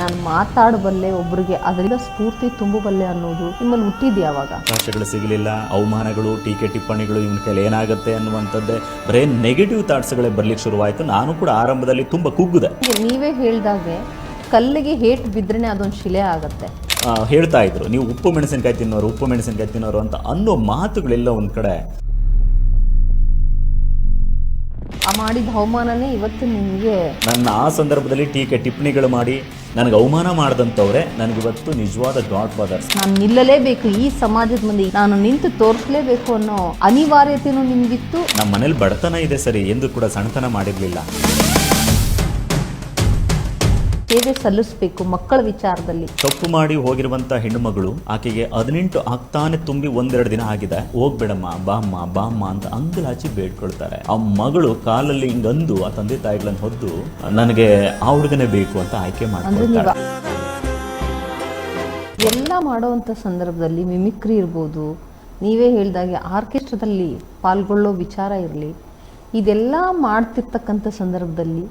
ನಾನು ಮಾತಾಡಬಲ್ಲೆ ಒಬ್ಬರಿಗೆ ಅದರಿಂದ ಸ್ಫೂರ್ತಿ ತುಂಬಬಲ್ಲೆ ಅನ್ನೋದು ನಿಮ್ಮಲ್ಲಿ ಹುಟ್ಟಿದ್ಯಾವಾಗ ಅವಕಾಶಗಳು ಸಿಗಲಿಲ್ಲ ಅವಮಾನಗಳು ಟೀಕೆ ಟಿಪ್ಪಣಿಗಳು ಇವನ ಕೈಲಿ ಏನಾಗುತ್ತೆ ಅನ್ನುವಂಥದ್ದೇ ಬರೇ ನೆಗೆಟಿವ್ ಥಾಟ್ಸ್ಗಳೇ ಬರ್ಲಿಕ್ಕೆ ಶುರುವಾಯಿತು. ನಾನು ಕೂಡ ಆರಂಭದಲ್ಲಿ ತುಂಬ ಕುಗ್ಗಿದೆ. ನೀವೇ ಹೇಳಿದಾಗೆ ಕಲ್ಲಿಗೆ ಹೇಟ್ ಬಿದ್ರೇನೆ ಅದೊಂದು ಶಿಲೆ ಆಗುತ್ತೆ. ಹೇಳ್ತಾ ಇದ್ರು ನೀವು ಉಪ್ಪು ಮೆಣಸಿನಕಾಯಿ ತಿನ್ನೋರು ಉಪ್ಪು ಮೆಣಸಿನಕಾಯಿ ತಿನ್ನೋರು ಅಂತ ಅನ್ನೋ ಮಾತುಗಳೆಲ್ಲ ಒಂದು ಕಡೆ. ಆ ಮಾಡಿದ ಅವಮಾನನೇ ಇವತ್ತು ನಿಮಗೆ. ನನ್ನ ಆ ಸಂದರ್ಭದಲ್ಲಿ ಟೀಕೆ ಟಿಪ್ಪಣಿಗಳು ಮಾಡಿ ನನಗೆ ಅವಮಾನ ಮಾಡಿದಂಥವ್ರೆ ನನಗಿವತ್ತು ನಿಜವಾದ ಗಾಡ್ ಫಾದರ್ ನಾನು ನಿಲ್ಲಲೇಬೇಕು ಈ ಸಮಾಜದ ಮುಂದೆ ನಾನು ನಿಂತು ತೋರಿಸಲೇಬೇಕು ಅನ್ನೋ ಅನಿವಾರ್ಯತೆಯೂ ನಿಮಗಿತ್ತು? ನಮ್ಮ ಮನೇಲಿ ಬಡತನ ಇದೆ ಸರಿ ಎಂದು ಕೂಡ ಸಣ್ಣತನ ಮಾಡಿರಲಿಲ್ಲ. ಸೇವೆ ಸಲ್ಲಿಸಬೇಕು ಮಕ್ಕಳ ವಿಚಾರದಲ್ಲಿ. ತಪ್ಪು ಮಾಡಿ ಹೋಗಿರುವಂತ ಹೆಣ್ಣುಮಗಳು ಆಕೆಗೆ ಹದಿನೆಂಟು ಆಗ್ತಾನೆ ತುಂಬಿ ಒಂದೆರಡು ದಿನ ಆಗಿದೆ. ಹೋಗ್ಬೇಡಮ್ಮ ಬಾಮ್ಮ ಬಾಮ್ಮ ಅಂತ ಅಂಗಲಾಚಿ ಬೇಡ್ಕೊಳ್ತಾರೆ. ಆ ಮಗಳು ಕಾಲಲ್ಲಿ ಹಿಂಗಂದು ಆ ತಂದೆ ತಾಯಿಗಳನ್ನ ಹೊದ್ದು ನನಗೆ ಆ ಹುಡುಗನೇ ಬೇಕು ಅಂತ ಆಯ್ಕೆ ಮಾಡ್ತಾರೆ ಮಾಡ್ಕೊಳ್ತಾರೆ. ಎಲ್ಲ ಮಾಡುವಂಥ ಸಂದರ್ಭದಲ್ಲಿ ಮಿಮಿಕ್ರಿ ಇರ್ಬೋದು ನೀವೇ ಹೇಳಿದಾಗೆ ಆರ್ಕೆಸ್ಟ್ರಾದಲ್ಲಿ ಪಾಲ್ಗೊಳ್ಳೋ ವಿಚಾರ ಇರಲಿ ಇದೆಲ್ಲ ಮಾಡ್ತಿರ್ತಕ್ಕಂಥ ಸಂದರ್ಭದಲ್ಲಿ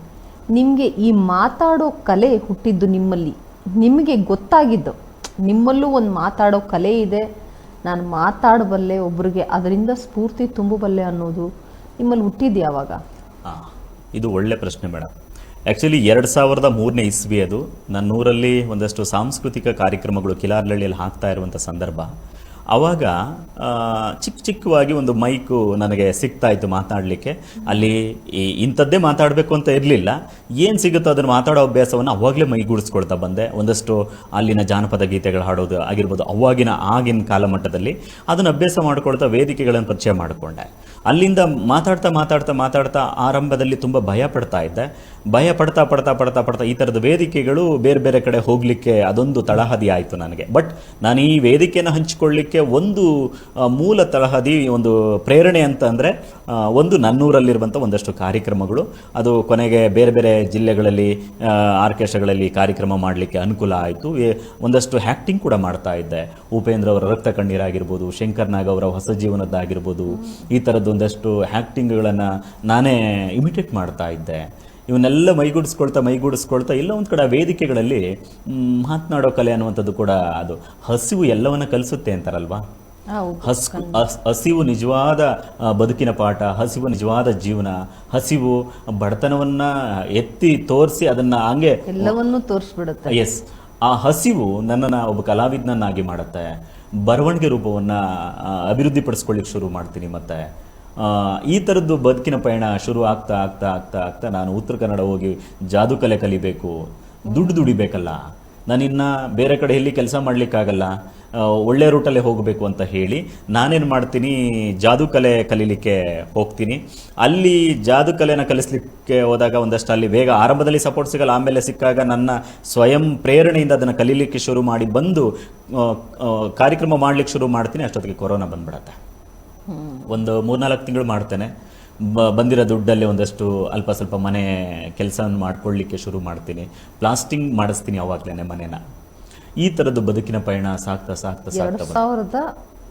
ನಿಮಗೆ ಈ ಮಾತಾಡೋ ಕಲೆ ಹುಟ್ಟಿದ್ದು ನಿಮ್ಮಲ್ಲಿ. ನಿಮಗೆ ಗೊತ್ತಾಗಿದ್ದು. ನಿಮ್ಮಲ್ಲೂ ಒಂದು ಮಾತಾಡೋ ಕಲೆ ಇದೆ. ನಾನು ಮಾತಾಡಬಲ್ಲೆ ಒಬ್ಬರಿಗೆ ಅದರಿಂದ ಸ್ಫೂರ್ತಿ ತುಂಬಬಲ್ಲೆ ಅನ್ನೋದು ನಿಮ್ಮಲ್ಲಿ ಹುಟ್ಟಿದ್ದು ಯಾವಾಗ? ಇದು ಒಳ್ಳೆ ಪ್ರಶ್ನೆ ಮೇಡಮ್ ಆ್ಯಕ್ಚುಲಿ ಎರಡು ಸಾವಿರದ ಮೂರನೇ ಇಸ್ವಿ ಅದು. ನನ್ನ ಊರಲ್ಲಿ ಒಂದಷ್ಟು ಸಾಂಸ್ಕೃತಿಕ ಕಾರ್ಯಕ್ರಮಗಳು ಕಿಲಾರ್ಲಳ್ಳಿಯಲ್ಲಿ ಹಾಕ್ತಾ ಇರುವಂಥ ಸಂದರ್ಭ. ಆವಾಗ ಚಿಕ್ಕ ಚಿಕ್ಕವಾಗಿ ಒಂದು ಮೈಕು ನನಗೆ ಸಿಗ್ತಾ ಇತ್ತು ಮಾತಾಡಲಿಕ್ಕೆ. ಅಲ್ಲಿ ಈ- ಇಂಥದ್ದೇ ಮಾತಾಡಬೇಕು ಅಂತ ಇರಲಿಲ್ಲ. ಏನು ಸಿಗುತ್ತೋ ಅದನ್ನು ಮಾತಾಡೋ ಅಭ್ಯಾಸವನ್ನು ಅವಾಗಲೇ ಮೈಗೂಡಿಸ್ಕೊಳ್ತಾ ಬಂದೆ. ಒಂದಷ್ಟು ಅಲ್ಲಿನ ಜಾನಪದ ಗೀತೆಗಳು ಹಾಡೋದು ಆಗಿರ್ಬೋದು, ಅವಾಗಿನ ಆಗಿನ ಕಾಲಮಟ್ಟದಲ್ಲಿ. ಅದನ್ನು ಅಭ್ಯಾಸ ಮಾಡ್ಕೊಳ್ತಾ ವೇದಿಕೆಗಳನ್ನು ಪರಿಚಯ ಮಾಡಿಕೊಂಡೆ. ಅಲ್ಲಿಂದ ಮಾತಾಡ್ತಾ ಮಾತಾಡ್ತಾ ಮಾತಾಡ್ತಾ ಆರಂಭದಲ್ಲಿ ತುಂಬ ಭಯ ಪಡ್ತಾ ಇದ್ದೆ. ಭಯ ಪಡ್ತಾ ಪಡ್ತಾ ಪಡ್ತಾ ಪಡ್ತಾ ಈ ಥರದ ವೇದಿಕೆಗಳು ಬೇರೆ ಬೇರೆ ಕಡೆ ಹೋಗಲಿಕ್ಕೆ ಅದೊಂದು ತಳಹದಿ ಆಯಿತು ನನಗೆ. ಬಟ್ ನಾನು ಈ ವೇದಿಕೆಯನ್ನು ಹಂಚಿಕೊಳ್ಳಿಕ್ಕೆ ಒಂದು ಮೂಲ ತಳಹದಿ ಒಂದು ಪ್ರೇರಣೆ ಅಂತ ಅಂದರೆ ಒಂದು ನನ್ನೂರಲ್ಲಿರುವಂಥ ಒಂದಷ್ಟು ಕಾರ್ಯಕ್ರಮಗಳು. ಅದು ಕೊನೆಗೆ ಬೇರೆ ಬೇರೆ ಜಿಲ್ಲೆಗಳಲ್ಲಿ ಆರ್ಕೆಸ್ಟ್ರಾಗಳಲ್ಲಿ ಕಾರ್ಯಕ್ರಮ ಮಾಡಲಿಕ್ಕೆ ಅನುಕೂಲ ಆಯಿತು. ಒಂದಷ್ಟು ಆ್ಯಕ್ಟಿಂಗ್ ಕೂಡ ಮಾಡ್ತಾ ಇದ್ದೆ. ಉಪೇಂದ್ರ ಅವರ ರಕ್ತ ಕಣ್ಣೀರಾಗಿರ್ಬೋದು, ಶಂಕರ್ ನಾಗ್ ಅವರ ಹೊಸ ಜೀವನದ್ದಾಗಿರ್ಬೋದು, ಈ ಥರದ್ದು ಒಂದಷ್ಟು ಆ್ಯಕ್ಟಿಂಗ್ಗಳನ್ನು ನಾನೇ ಇಮಿಟೇಟ್ ಮಾಡ್ತಾ ಇದ್ದೆ. ಇವನ್ನೆಲ್ಲ ಮೈಗೂಡಿಸ್ಕೊಳ್ತಾ ಮೈಗೂಡಿಸ್ಕೊಳ್ತಾ ಇಲ್ಲ ಒಂದು ಕಡೆ ವೇದಿಕೆಗಳಲ್ಲಿ ಮಾತನಾಡೋ ಕಲೆ ಅನ್ನುವಂಥದ್ದು ಕೂಡ ಅದು. ಹಸಿವು ಎಲ್ಲವನ್ನ ಕಲಿಸುತ್ತೆ ಅಂತಾರಲ್ವಾ? ಹಸ್ ಹಸ್- ಹಸಿವು ನಿಜವಾದ ಬದುಕಿನ ಪಾಠ ಹಸಿವು ನಿಜವಾದ ಜೀವನ ಹಸಿವು ಬಡತನವನ್ನ ಎತ್ತಿ ತೋರಿಸಿ ಅದನ್ನ ಹಂಗೆ ಎಲ್ಲವನ್ನೂ ತೋರಿಸ್ಬಿಡುತ್ತೆ. ಎಸ್ ಆ ಹಸಿವು ನನ್ನನ್ನು ಒಬ್ಬ ಕಲಾವಿದನನ್ನಾಗಿ ಮಾಡುತ್ತೆ. ಬರವಣಿಗೆ ರೂಪವನ್ನು ಅಭಿವೃದ್ಧಿಪಡಿಸ್ಕೊಳ್ಳಿಕ್ಕೆ ಶುರು ಮಾಡ್ತೀನಿ ಮತ್ತೆ. ಈ ಥರದ್ದು ಬದುಕಿನ ಪಯಣ ಶುರು ಆಗ್ತಾ ಆಗ್ತಾ ಆಗ್ತಾ ಆಗ್ತಾ ನಾನು ಉತ್ತರ ಕನ್ನಡ ಹೋಗಿ ಜಾದು ಕಲೆ ಕಲಿಬೇಕು, ದುಡ್ಡು ದುಡಿಬೇಕಲ್ಲ, ನಾನಿನ್ನ ಬೇರೆ ಕಡೆ ಎಲ್ಲಿ ಕೆಲಸ ಮಾಡಲಿಕ್ಕಾಗಲ್ಲ ಒಳ್ಳೆ ರೂಟಲ್ಲೇ ಹೋಗಬೇಕು ಅಂತ ಹೇಳಿ ನಾನೇನು ಮಾಡ್ತೀನಿ, ಜಾದು ಕಲೆ ಕಲೀಲಿಕ್ಕೆ ಹೋಗ್ತೀನಿ. ಅಲ್ಲಿ ಜಾದು ಕಲೆನ ಕಲಿಸ್ಲಿಕ್ಕೆ ಹೋದಾಗ ಒಂದಷ್ಟು ಅಲ್ಲಿ ಬೇಗ ಆರಂಭದಲ್ಲಿ ಸಪೋರ್ಟ್ ಸಿಗಲ್ಲ, ಆಮೇಲೆ ಸಿಕ್ಕಾಗ ನನ್ನ ಸ್ವಯಂ ಪ್ರೇರಣೆಯಿಂದ ಅದನ್ನು ಕಲೀಲಿಕ್ಕೆ ಶುರು ಮಾಡಿ ಬಂದು ಕಾರ್ಯಕ್ರಮ ಮಾಡ್ಲಿಕ್ಕೆ ಶುರು ಮಾಡ್ತೀನಿ, ಅಷ್ಟೊತ್ತಿಗೆ ಕೊರೋನಾ ಬಂದ್ಬಿಡತ್ತೆ. ಒಂದು ಮೂರ್ನಾಲ್ಕು ತಿಂಗಳು ಮಾಡ್ತೇನೆ. ಬ ಬಂದಿರೋ ದುಡ್ಡಲ್ಲಿ ಒಂದಷ್ಟು ಅಲ್ಪ ಸ್ವಲ್ಪ ಮನೆ ಕೆಲಸವನ್ನು ಮಾಡ್ಕೊಳ್ಳಿಕ್ಕೆ ಶುರು ಮಾಡ್ತೀನಿ. ಪ್ಲಾಸ್ಟಿಂಗ್ ಮಾಡಿಸ್ತೀನಿ ಯಾವಾಗಲೇ ಮನೇನ. ಈ ಥರದ್ದು ಬದುಕಿನ ಪಯಣ ಸಾಕ್ತಾ ಸಾಕ್ತಾ. ಸಾವಿರದ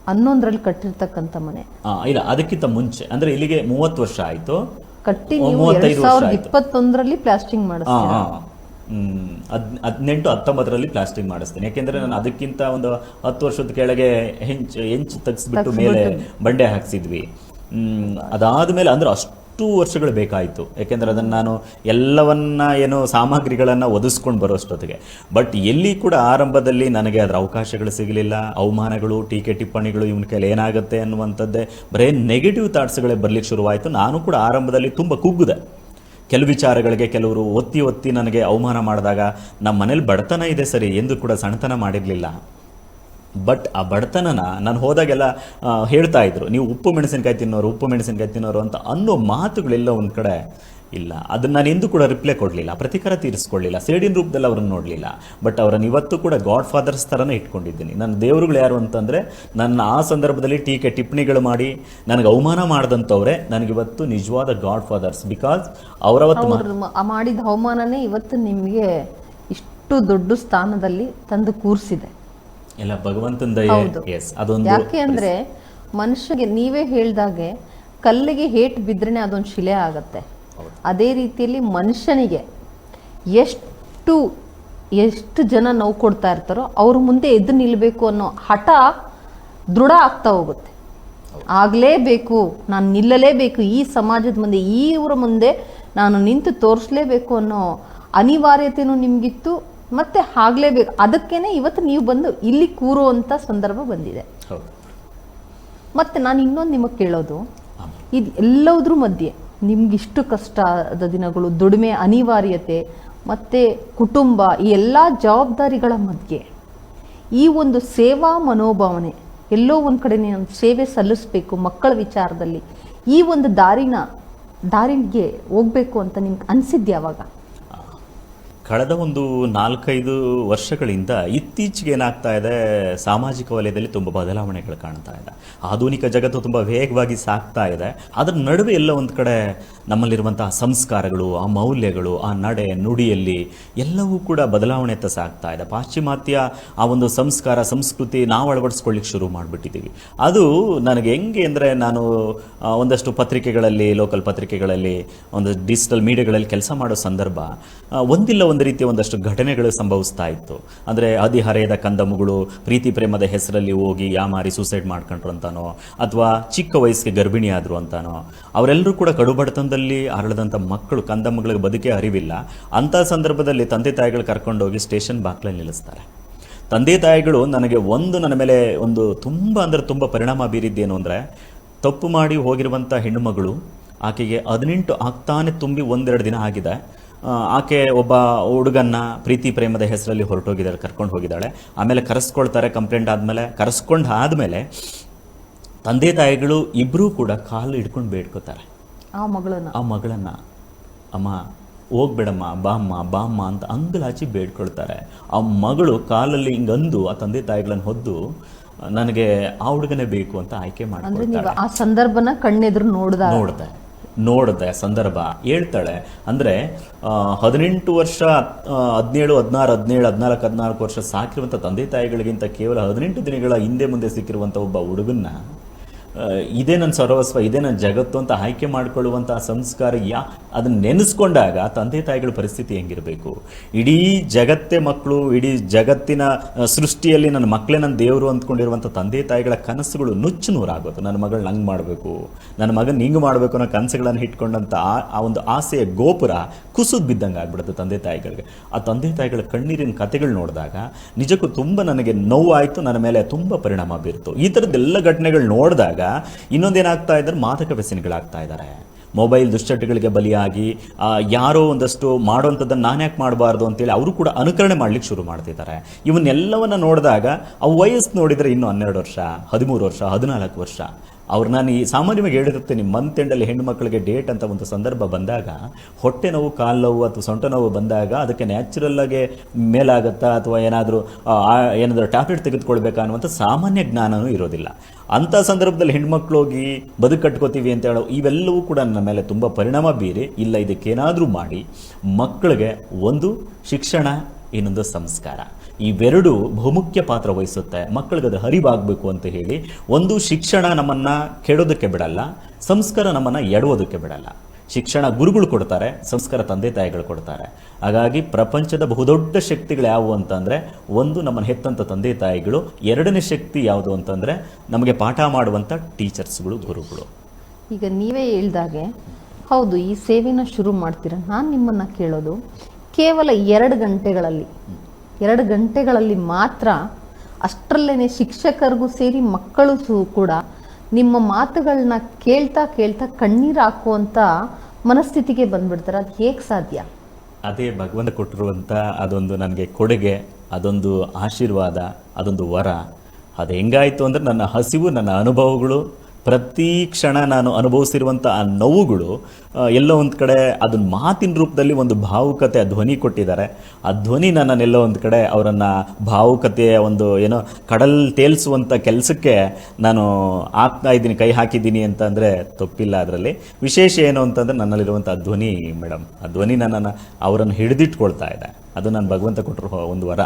ಹನ್ನೊಂದರಲ್ಲಿ ಕಟ್ಟಿರ್ತಕ್ಕಂಥ ಮನೆ. ಆ, ಇಲ್ಲ ಅದಕ್ಕಿಂತ ಮುಂಚೆ ಅಂದ್ರೆ ಇಲ್ಲಿಗೆ ಮೂವತ್ತು ವರ್ಷ ಆಯಿತು. ಕಟ್ಟಿ ಇಪ್ಪತ್ತೊಂದರಲ್ಲಿ ಪ್ಲಾಸ್ಟಿಂಗ್ ಮಾಡಿಸ್ತೀನಿ ಹದ್ ಹದಿನೆಂಟು ಹತ್ತೊಂಬತ್ತರಲ್ಲಿ ಪ್ಲಾಸ್ಟಿಂಗ್ ಮಾಡಿಸ್ತೇನೆ. ಯಾಕೆಂದ್ರೆ ನಾನು ಅದಕ್ಕಿಂತ ಒಂದು ಹತ್ತು ವರ್ಷದ ಕೆಳಗೆ ಹೆಂಚ್ ಹೆಂಚು ತೆಗೆಸ್ಬಿಟ್ಟು ಮೇಲೆ ಬಂಡೆ ಹಾಕ್ಸಿದ್ವಿ. ಹ್ಮ್ ಅದಾದ್ಮೇಲೆ ಅಂದ್ರೆ ಅಷ್ಟು ವರ್ಷಗಳು ಬೇಕಾಯಿತು. ಯಾಕೆಂದ್ರೆ ಅದನ್ನು ನಾನು ಎಲ್ಲವನ್ನ ಏನು ಸಾಮಗ್ರಿಗಳನ್ನು ಒದಿಸ್ಕೊಂಡು ಬರೋಷ್ಟೊತ್ತಿಗೆ. ಬಟ್ ಎಲ್ಲಿ ಕೂಡ ಆರಂಭದಲ್ಲಿ ನನಗೆ ಅದರ ಅವಕಾಶಗಳು ಸಿಗಲಿಲ್ಲ. ಅವಮಾನಗಳು ಟೀಕೆ ಟಿಪ್ಪಣಿಗಳು ಇವನ ಕೈಲಿ ಏನಾಗುತ್ತೆ ಅನ್ನುವಂಥದ್ದೇ ಬರೇ ನೆಗೆಟಿವ್ ಥಾಟ್ಸ್ಗಳೇ ಬರ್ಲಿಕ್ಕೆ ಶುರುವಾಯಿತು. ನಾನು ಕೂಡ ಆರಂಭದಲ್ಲಿ ತುಂಬ ಕುಗ್ಗಿದೆ ಕೆಲವು ವಿಚಾರಗಳಿಗೆ ಕೆಲವರು ಒತ್ತಿ ಒತ್ತಿ ನನಗೆ ಅವಮಾನ ಮಾಡಿದಾಗ ನಮ್ಮ ಮನೇಲಿ ಬಡತನ ಇದೆ ಸರಿ ಎಂದು ಕೂಡ ಸಣ್ಣತನ ಮಾಡಿರಲಿಲ್ಲ. ಬಟ್ ಆ ಬಡತನನ ನಾನು ಹೋದಾಗೆಲ್ಲ ಹೇಳ್ತಾ ಇದ್ರು, ನೀವು ಉಪ್ಪು ಮೆಣಸಿನಕಾಯಿ ತಿನ್ನೋರು, ಉಪ್ಪು ಮೆಣಸಿನಕಾಯಿ ತಿನ್ನೋರು ಅಂತ ಅನ್ನೋ ಮಾತುಗಳೆಲ್ಲ ಒಂದು ಕಡೆ. ಇಲ್ಲ. ಅದನ್ನ ನಾನು ಎಂದೂ ಕೂಡ ರಿಪ್ಲೈ ಕೊಡಲಿಲ್ಲ. ಪ್ರತಿಕಾರ ತೀರಿಸ್ಕೊಳ್ಳಿಲ್ಲ. ಸೇಡಿನ ರೂಪದಲ್ಲಿ ಅವರನ್ನು ನೋಡಲಿಲ್ಲ. ಬಟ್ ಅವರನ್ನು ಇವತ್ತು ಕೂಡ ಗಾಡ್ ಫಾದರ್ಸ್ ಥರನೇ ಇಟ್ಕೊಂಡಿದ್ದೀನಿ. ನನ್ನ ದೇವರುಗಳು ಯಾರು ಅಂತಂದರೆ ನನ್ನ ಆ ಸಂದರ್ಭದಲ್ಲಿ ಟೀಕೆ ಟಿಪ್ಪಣಿಗಳು ಮಾಡಿ ನನಗೆ ಅವಮಾನ ಮಾಡಿದಂಥವ್ರೆ ನನಗಿವತ್ತು ನಿಜವಾದ ಗಾಡ್ ಫಾದರ್ಸ್ ಬಿಕಾಸ್ ಅವರವತ್ತು ಅವ್ರು ಮಾಡಿದ ಅವಮಾನನೇ ಇವತ್ತು ನಿಮಗೆ ಇಷ್ಟು ದೊಡ್ಡ ಸ್ಥಾನದಲ್ಲಿ ತಂದು ಕೂರಿಸಿದೆ. ಎಲ್ಲ ಭಗವಂತನ ದಯೆ. ಎಸ್ ಅದೊಂದು ಯಾಕೆ ಅಂದ್ರೆ ಮನುಷ್ಯಗೆ ನೀವೇ ಹೇಳ್ದಾಗೆ ಕಲ್ಲಿಗೆ ಹೇಟ್ ಬಿದ್ರೇನೆ ಅದೊಂದು ಶಿಲೆ ಆಗತ್ತೆ. ಅದೇ ರೀತಿಯಲ್ಲಿ ಮನುಷ್ಯನಿಗೆ ಎಷ್ಟು ಎಷ್ಟು ಜನ ನೋವು ಕೊಡ್ತಾ ಇರ್ತಾರೋ ಅವ್ರ ಮುಂದೆ ಎದ್ದು ನಿಲ್ಲಬೇಕು ಅನ್ನೋ ಹಠ ದೃಢ ಆಗ್ತಾ ಹೋಗುತ್ತೆ. ಆಗಲೇಬೇಕು ನಾನು ನಿಲ್ಲಲೇಬೇಕು ಈ ಸಮಾಜದ ಮುಂದೆ ಈ ಇವರ ಮುಂದೆ ನಾನು ನಿಂತು ತೋರಿಸ್ಲೇಬೇಕು ಅನ್ನೋ ಅನಿವಾರ್ಯತೆನೂ ನಿಮಗಿತ್ತು ಮತ್ತೆ ಆಗ್ಲೇಬೇಕು. ಅದಕ್ಕೇನೆ ಇವತ್ತು ನೀವು ಬಂದು ಇಲ್ಲಿ ಕೂರುವಂಥ ಸಂದರ್ಭ ಬಂದಿದೆ. ಮತ್ತೆ ನಾನು ಇನ್ನೊಂದು ನಿಮಗೆ ಕೇಳೋದು. ಇದು ಎಲ್ಲದ್ರ ಮಧ್ಯೆ ನಿಮ್ಗಿಷ್ಟು ಕಷ್ಟದ ದಿನಗಳು, ದುಡಿಮೆ, ಅನಿವಾರ್ಯತೆ, ಮತ್ತು ಕುಟುಂಬ, ಈ ಎಲ್ಲ ಜವಾಬ್ದಾರಿಗಳ ಮಧ್ಯೆ. ಈ ಒಂದು ಸೇವಾ ಮನೋಭಾವನೆ, ಎಲ್ಲೋ ಒಂದು ಕಡೆ ನೀನು ಸೇವೆ ಸಲ್ಲಿಸಬೇಕು ಮಕ್ಕಳ ವಿಚಾರದಲ್ಲಿ, ಈ ಒಂದು ದಾರಿನ ದಾರಿಗೆ ಹೋಗ್ಬೇಕು ಅಂತ ನಿಮ್ಗೆ ಅನಿಸಿದ್ಯಾವಾಗ ಯಾವಾಗ ಕಳೆದ ಒಂದು ನಾಲ್ಕೈದು ವರ್ಷಗಳಿಂದ ಇತ್ತೀಚೆಗೆ ಏನಾಗ್ತಾ ಇದೆ, ಸಾಮಾಜಿಕ ವಲಯದಲ್ಲಿ ತುಂಬ ಬದಲಾವಣೆಗಳು ಕಾಣ್ತಾ ಇದೆ. ಆಧುನಿಕ ಜಗತ್ತು ತುಂಬ ವೇಗವಾಗಿ ಸಾಗ್ತಾ ಇದೆ. ಅದರ ನಡುವೆ ಎಲ್ಲ ಒಂದು ಕಡೆ ನಮ್ಮಲ್ಲಿರುವಂತಹ ಸಂಸ್ಕಾರಗಳು, ಆ ಮೌಲ್ಯಗಳು, ಆ ನಡೆ, ನುಡಿಯಲ್ಲಿ ಎಲ್ಲವೂ ಕೂಡ ಬದಲಾವಣೆಯತ್ತ ಸಾಗ್ತಾ ಇದೆ. ಪಾಶ್ಚಿಮಾತ್ಯ ಆ ಒಂದು ಸಂಸ್ಕಾರ, ಸಂಸ್ಕೃತಿ ನಾವು ಅಳವಡಿಸ್ಕೊಳ್ಳಿಕ್ಕೆ ಶುರು ಮಾಡಿಬಿಟ್ಟಿದ್ದೀವಿ ಅದು ನನಗೆ ಹೆಂಗೆ ಅಂದರೆ ನಾನು ಒಂದಷ್ಟು ಪತ್ರಿಕೆಗಳಲ್ಲಿ ಲೋಕಲ್ ಪತ್ರಿಕೆಗಳಲ್ಲಿ, ಒಂದು ಡಿಜಿಟಲ್ ಮೀಡಿಯಾಗಳಲ್ಲಿ ಕೆಲಸ ಮಾಡೋ ಸಂದರ್ಭ ಒಂದಿಲ್ಲ ಒಂದು ರೀತಿಯ ಒಂದಷ್ಟು ಘಟನೆಗಳು ಸಂಭವಿಸ್ತಾ ಇತ್ತು. ಅಂದರೆ ಹದಿಹರೆಯದ ಕಂದಮ್ಮಗಳು ಪ್ರೀತಿ ಪ್ರೇಮದ ಹೆಸರಲ್ಲಿ ಹೋಗಿ ಯಾಮಾರಿ ಸೂಸೈಡ್ ಮಾಡ್ಕೊಂಡ್ರು ಅಂತಾನೋ, ಅಥವಾ ಚಿಕ್ಕ ವಯಸ್ಸಿಗೆ ಗರ್ಭಿಣಿ ಆದ್ರು ಅಂತಾನೋ, ಅವರೆಲ್ಲರೂ ಕೂಡ ಕಡುಬಡತನದಲ್ಲಿ ಅರಳದಂಥ ಮಕ್ಕಳು ಕಂದಮ್ಮಗಳಿಗೆ ಬದುಕೇ ಅರಿವಿಲ್ಲ. ಅಂಥ ಸಂದರ್ಭದಲ್ಲಿ ತಂದೆ ತಾಯಿಗಳು ಕರ್ಕೊಂಡೋಗಿ ಸ್ಟೇಷನ್ ಬಾಕ್ಲಲ್ಲಿ ನಿಲ್ಲಿಸ್ತಾರೆ. ತಂದೆ ತಾಯಿಗಳು ನನಗೆ ಒಂದು ನನ್ನ ಮೇಲೆ ಒಂದು ತುಂಬ ಅಂದರೆ ತುಂಬ ಪರಿಣಾಮ ಬೀರಿದ್ದೇನು ಅಂದರೆ, ತಪ್ಪು ಮಾಡಿ ಹೋಗಿರುವಂಥ ಹೆಣ್ಣುಮಗಳು ಆಕೆಗೆ ಹದಿನೆಂಟು ಆಗ್ತಾನೆ ತುಂಬಿ ಒಂದೆರಡು ದಿನ ಆಗಿದೆ. ಆಕೆ ಒಬ್ಬ ಹುಡುಗನ್ನ ಪ್ರೀತಿ ಪ್ರೇಮದ ಹೆಸರಲ್ಲಿ ಹೊರಟೋಗಿದ್ದಾಳೆ ಕರ್ಕೊಂಡು ಹೋಗಿದ್ದಾಳೆ. ಆಮೇಲೆ ಕರೆಸ್ಕೊಳ್ತಾರೆ ಕಂಪ್ಲೇಂಟ್ ಆದಮೇಲೆ. ಕರೆಸ್ಕೊಂಡು ಆದಮೇಲೆ ತಂದೆ ತಾಯಿಗಳು ಇಬ್ಬರೂ ಕೂಡ ಕಾಲು ಹಿಡ್ಕೊಂಡು ಬೇಡ್ಕೋತಾರೆ. ಆ ಮಗಳನ್ನ? ಆ ಮಗಳನ್ನ. ಅಮ್ಮ ಹೋಗ್ಬೇಡಮ್ಮ ಬಾಮ್ಮ ಬಾಮ್ಮ ಅಂತ ಅಂಗಲಾಚಿ ಬೇಡ್ಕೊಳ್ತಾರೆ. ಆ ಮಗಳು ಕಾಲಲ್ಲಿ ಹಿಂಗಂದು ಆ ತಂದೆ ತಾಯಿಗಳನ್ನು ಹೊದ್ದು ನನಗೆ ಆ ಹುಡುಗನೇ ಬೇಕು ಅಂತ ಆಯ್ಕೆ ನೀವು ಆ ಸಂದರ್ಭನ ಕಣ್ಣೆದುರು ನೋಡ್ದ ನೋಡ್ದೆ. ನೋಡ್ದೆ ಸಂದರ್ಭ ಹೇಳ್ತಾಳೆ. ಅಂದ್ರೆ ಹದಿನೆಂಟು ವರ್ಷ ಹದಿನೇಳು, ಹದಿನಾರು, ಹದಿನೇಳು, ಹದಿನಾಲ್ಕು ಹದಿನಾಲ್ಕು ವರ್ಷ ಸಾಕಿರುವಂಥ ತಂದೆ ತಾಯಿಗಳಿಗಿಂತ ಕೇವಲ ಹದಿನೆಂಟು ದಿನಗಳ ಹಿಂದೆ ಮುಂದೆ ಸಿಕ್ಕಿರುವಂಥ ಒಬ್ಬ ಹುಡುಗನ್ನ ಇದೇ ನನ್ನ ಸರ್ವಸ್ವ ಇದೇ ನನ್ನ ಜಗತ್ತು ಅಂತ ಆಯ್ಕೆ ಮಾಡಿಕೊಳ್ಳುವಂಥ ಸಂಸ್ಕಾರ ಯಾ ಅದನ್ನ ನೆನೆಸ್ಕೊಂಡಾಗ ತಂದೆ ತಾಯಿಗಳ ಪರಿಸ್ಥಿತಿ ಹೆಂಗಿರಬೇಕು? ಇಡೀ ಜಗತ್ತೇ ಮಕ್ಕಳು ಇಡೀ ಜಗತ್ತಿನ ಸೃಷ್ಟಿಯಲ್ಲಿ ನನ್ನ ಮಕ್ಕಳೇ ನನ್ನ ದೇವರು ಅಂದ್ಕೊಂಡಿರುವಂಥ ತಂದೆ ತಾಯಿಗಳ ಕನಸುಗಳು ನುಚ್ಚು ನೂರಾಗೋದು. ನನ್ನ ಮಗಳು ನಂಗೆ ಮಾಡಬೇಕು, ನನ್ನ ಮಗನ ಹಿಂಗೆ ಮಾಡಬೇಕು ಅನ್ನೋ ಕನಸುಗಳನ್ನು ಇಟ್ಕೊಂಡಂಥ ಆ ಆ ಒಂದು ಆಸೆಯ ಗೋಪುರ ಕುಸಿದು ಬಿದ್ದಂಗೆ ಆಗ್ಬಿಡುತ್ತೆ ತಂದೆ ತಾಯಿಗಳಿಗೆ. ಆ ತಂದೆ ತಾಯಿಗಳ ಕಣ್ಣೀರಿನ ಕಥೆಗಳು ನೋಡಿದಾಗ ನಿಜಕ್ಕೂ ತುಂಬ ನನಗೆ ನೋವಾಯಿತು, ನನ್ನ ಮೇಲೆ ತುಂಬ ಪರಿಣಾಮ ಬೀರ್ತು. ಈ ಥರದ್ದೆಲ್ಲ ಘಟನೆಗಳು ನೋಡಿದಾಗ ಇನ್ನೊಂದೇನಾಗ್ತಾ ಇದ್ದಾರೆ? ಮಾದಕ ವ್ಯಸನಿಗಳಾಗ್ತಾ ಇದ್ದಾರೆ. ಮೊಬೈಲ್ ದುಶ್ಚಟಗಳಿಗೆ ಬಲಿಯಾಗಿ ಯಾರೋ ಒಂದಷ್ಟು ಮಾಡುವಂಥದ್ದನ್ನು ನಾನು ಯಾಕೆ ಮಾಡಬಾರ್ದು ಅಂತೇಳಿ ಅವರು ಕೂಡ ಅನುಕರಣೆ ಮಾಡ್ಲಿಕ್ಕೆ ಶುರು ಮಾಡ್ತಿದ್ದಾರೆ. ಇವನ್ನೆಲ್ಲವನ್ನ ನೋಡಿದಾಗ ಆ ವಯಸ್ಸು ನೋಡಿದರೆ ಇನ್ನು ಹನ್ನೆರಡು ವರ್ಷ, ಹದಿಮೂರು ವರ್ಷ, ಹದಿನಾಲ್ಕು ವರ್ಷ. ಅವ್ರು ನಾನು ಈ ಸಾಮಾನ್ಯವಾಗಿ ಹೇಳಿರುತ್ತೇನೆ ಮಂತ್ ಎಂಡಲ್ಲಿ ಹೆಣ್ಣು ಮಕ್ಕಳಿಗೆ ಡೇಟ್ ಅಂತ ಒಂದು ಸಂದರ್ಭ ಬಂದಾಗ, ಹೊಟ್ಟೆ ನೋವು, ಕಾಲು ನೋವು ಅಥವಾ ಸೊಂಟ ನೋವು ಬಂದಾಗ ಅದಕ್ಕೆ ನ್ಯಾಚುರಲ್ ಆಗಿ ಮೇಲಾಗತ್ತಾ ಅಥವಾ ಏನಾದರೂ ಏನಾದರೂ ಟ್ಯಾಬ್ಲೆಟ್ ತೆಗೆದುಕೊಳ್ಬೇಕಾ ಅನ್ನುವಂಥ ಸಾಮಾನ್ಯ ಜ್ಞಾನವೂ ಇರೋದಿಲ್ಲ. ಅಂಥ ಸಂದರ್ಭದಲ್ಲಿ ಹೆಣ್ಮಕ್ಳು ಹೋಗಿ ಬದುಕು ಕಟ್ಕೋತೀವಿ ಅಂತ ಹೇಳೋ ಇವೆಲ್ಲವೂ ಕೂಡ ನನ್ನ ಮೇಲೆ ತುಂಬ ಪರಿಣಾಮ ಬೀರಿ, ಇಲ್ಲ ಇದಕ್ಕೇನಾದರೂ ಮಾಡಿ ಮಕ್ಕಳಿಗೆ ಒಂದು ಶಿಕ್ಷಣ, ಇನ್ನೊಂದು ಸಂಸ್ಕಾರ. ಇವೆರಡು ಬಹುಮುಖ್ಯ ಪಾತ್ರ ವಹಿಸುತ್ತೆ. ಮಕ್ಕಳಿಗೆ ಅದು ಹರಿವಾಗಬೇಕು ಅಂತ ಹೇಳಿ ಒಂದು ಶಿಕ್ಷಣ ನಮ್ಮನ್ನು ಕೆಡೋದಕ್ಕೆ ಬಿಡಲ್ಲ, ಸಂಸ್ಕಾರ ನಮ್ಮನ್ನು ಎಡುವುದಕ್ಕೆ ಬಿಡಲ್ಲ. ಶಿಕ್ಷಣ ಗುರುಗಳು ಕೊಡ್ತಾರೆ, ಸಂಸ್ಕಾರ ತಂದೆ ತಾಯಿಗಳು ಕೊಡ್ತಾರೆ. ಹಾಗಾಗಿ ಪ್ರಪಂಚದ ಬಹುದೊಡ್ಡ ಶಕ್ತಿಗಳು ಯಾವುವು ಅಂತಂದರೆ, ಒಂದು ನಮ್ಮನ್ನು ಹೆತ್ತಂಥ ತಂದೆ ತಾಯಿಗಳು, ಎರಡನೇ ಶಕ್ತಿ ಯಾವುದು ಅಂತಂದರೆ, ನಮಗೆ ಪಾಠ ಮಾಡುವಂಥ ಟೀಚರ್ಸ್ಗಳು, ಗುರುಗಳು. ಈಗ ನೀವೇ ಹೇಳ್ದಾಗೆ, ಹೌದು, ಈ ಸೇವೆನ ಶುರು ಮಾಡ್ತೀರಾ? ನಾನು ನಿಮ್ಮನ್ನು ಕೇಳೋದು, ಕೇವಲ ಎರಡು ಗಂಟೆಗಳಲ್ಲಿ ಎರಡು ಗಂಟೆಗಳಲ್ಲಿ ಮಾತ್ರ ಅಷ್ಟರಲ್ಲೇ ಶಿಕ್ಷಕರಿಗೂ ಸೇರಿ ಮಕ್ಕಳು ಕೂಡ ನಿಮ್ಮ ಮಾತುಗಳನ್ನ ಕೇಳ್ತಾ ಕೇಳ್ತಾ ಕಣ್ಣೀರು ಹಾಕುವಂಥ ಮನಸ್ಥಿತಿಗೆ ಬಂದ್ಬಿಡ್ತಾರೆ. ಅದು ಹೇಗೆ ಸಾಧ್ಯ? ಅದೇ ಭಗವಂತ ಕೊಟ್ಟಿರುವಂಥ ಅದೊಂದು ನನಗೆ ಕೊಡುಗೆ, ಅದೊಂದು ಆಶೀರ್ವಾದ, ಅದೊಂದು ವರ. ಅದು ಹೆಂಗಾಯಿತು ಅಂದರೆ ನನ್ನ ಹಸಿವು, ನನ್ನ ಅನುಭವಗಳು ಪ್ರತಿ ಕ್ಷಣ ನಾನು ಅನುಭವಿಸಿರುವಂಥ ಆ ನೋವುಗಳು ಎಲ್ಲೋ ಒಂದು ಕಡೆ ಅದನ್ನ ಮಾತಿನ ರೂಪದಲ್ಲಿ ಒಂದು ಭಾವುಕತೆ ಧ್ವನಿ ಕೊಟ್ಟಿದ್ದಾರೆ. ಆ ಧ್ವನಿ ನನ್ನನ್ನೆಲ್ಲೋ ಒಂದು ಕಡೆ ಅವರನ್ನು ಭಾವುಕತೆಯ ಒಂದು, ಏನೋ, ಕಡಲ್ ತೇಲ್ಸುವಂಥ ಕೆಲಸಕ್ಕೆ ನಾನು ಹಾಕ್ತಾ ಇದ್ದೀನಿ ಕೈ ಹಾಕಿದ್ದೀನಿ ಅಂತ ಅಂದರೆ ತಪ್ಪಿಲ್ಲ ಅದರಲ್ಲಿ. ವಿಶೇಷ ಏನು ಅಂತಂದರೆ ನನ್ನಲ್ಲಿರುವಂಥ ಧ್ವನಿ ಮೇಡಮ್ ಆ ಧ್ವನಿ ನನ್ನನ್ನು ಅವರನ್ನು ಹಿಡಿದಿಟ್ಕೊಳ್ತಾ ಇದೆ. ಅದು ನಾನು ಭಗವಂತ ಕೊಟ್ಟರು ಒಂದು ವರ.